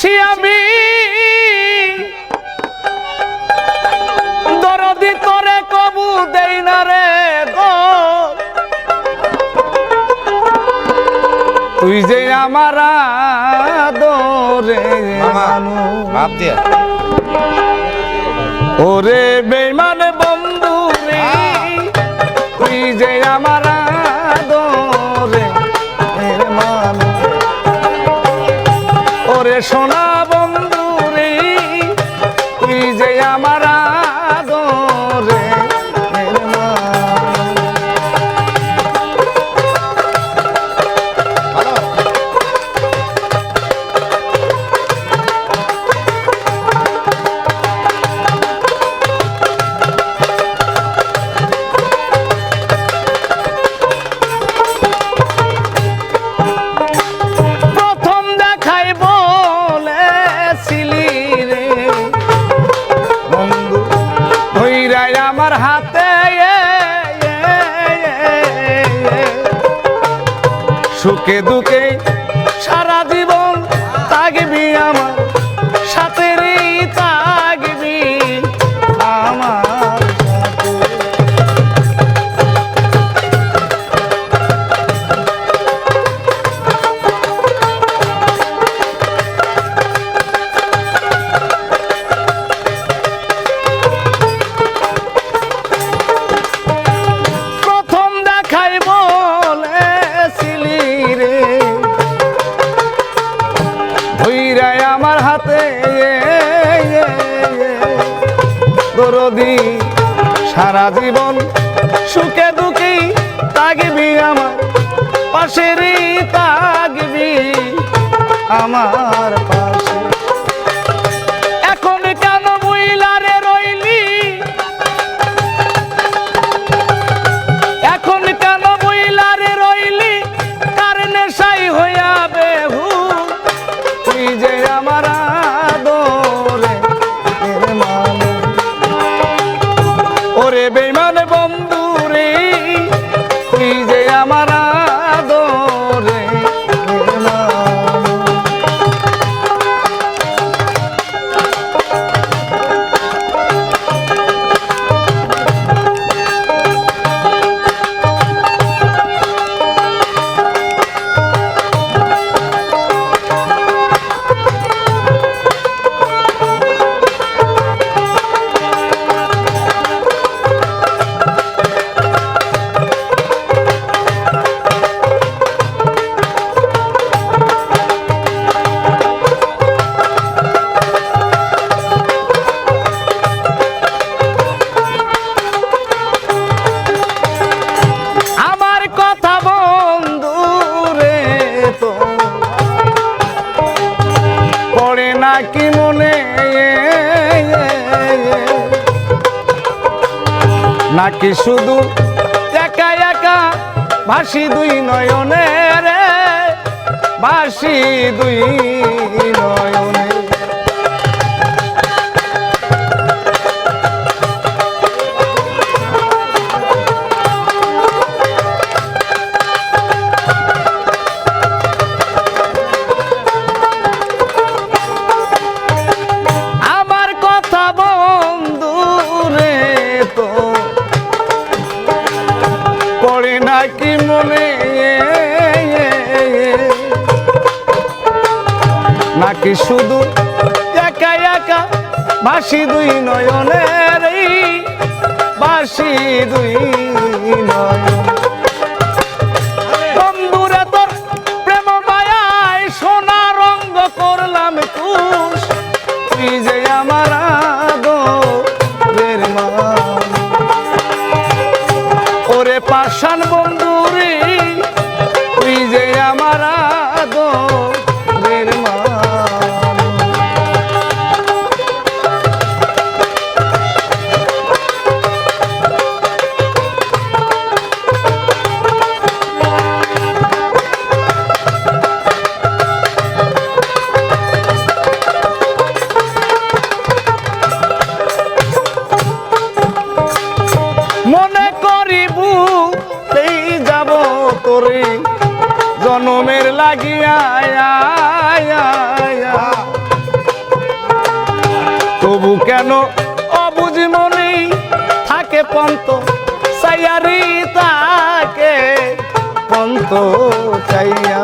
দোষী আমি। দরদি করে কবু দেই না রে গো। তুই যে আমার দরে ওরে বেমান আমার সুখে দুঃখে সারা জীবন তাগিবি আমার সারা জীবন সুখে দুঃখে তাগবি আমার পাশেরই তাগবি আমার পাশে ওরে নাকি মনে নাকি শুধু একা একা ভাসি দুই নয়নে রে ভাসি দুই নয়নে নাকি শুধু একা একা? বাসি দুই নয়নের বাসি দুই নয়ন। বন্ধুরে প্রেম রঙ্গ করলাম কুশ। তুই যে আমার আদরের মান ওরে পাষাণ বন্ধু লাগিয়া তবু কেন অবুজ মনে থাকে পন্ত? সাইয়ারি তাকে পন্ত চাইয়া।